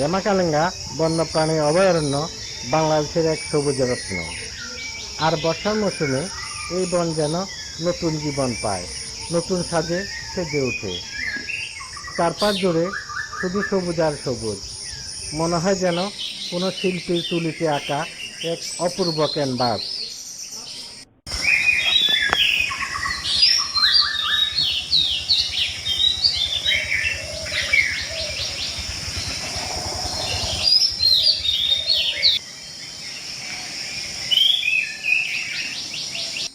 রেমাকালেঙ্গা বন্যপ্রাণী অভয়ারণ্য বাংলাদেশের এক সবুজ রত্ন আর বর্ষার মৌসুমে এই বন যেন নতুন জীবন পায়, নতুন সাজে সেজে ওঠে। চারপাশ জুড়ে শুধু সবুজ আর সবুজ। মনে হয় যেন কোনো শিল্পীর তুলিতে আঁকা এক অপূর্ব ক্যানভাস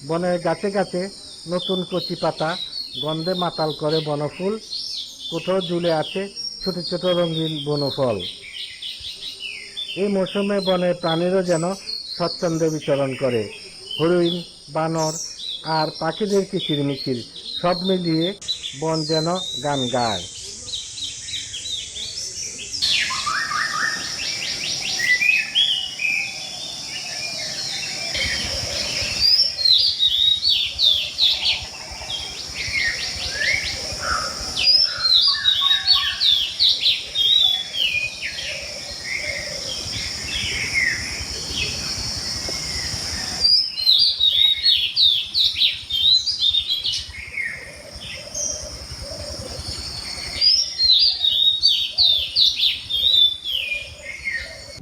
বনের গাছে গাছে নতুন কচি পাতা, গন্ধে মাতাল করে বনফুল, কোথাও ঝুলে আছে ছোট ছোট রঙিন বনফল। এই মৌসুমে বনের প্রাণীরও যেন স্বচ্ছন্দে বিচরণ করে। হরিণ, বানর আর পাখিদের কিচিরমিচির সব মিলিয়ে বন যেন গান গায়।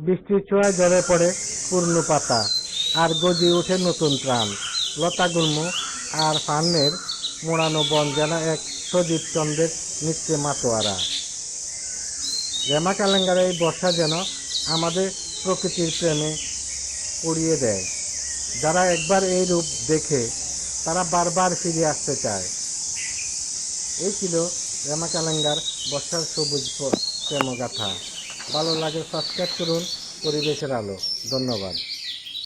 বৃষ্টির ছোঁয়ায় ঝরে পড়ে পূর্ণ পাতা, আর গজি ওঠে নতুন প্রাণ লতাগুল্ম আর ফান্নের মোড়ানো বন যেন এক সজীব চন্দ্রের নিত্যে মাতোয়ারা। রেমা কালেঙ্গার এই বর্ষা যেন আমাদের প্রকৃতির প্রেমে উড়িয়ে দেয়। যারা একবার এই রূপ দেখে, তারা বারবার ফিরে আসতে চায়। এই ছিল রেমা কালেঙ্গার বর্ষার সবুজ প্রেমগাথা। ভালো লাগে সাবস্ক্রাইব করুন পরিবেশের আলো। ধন্যবাদ।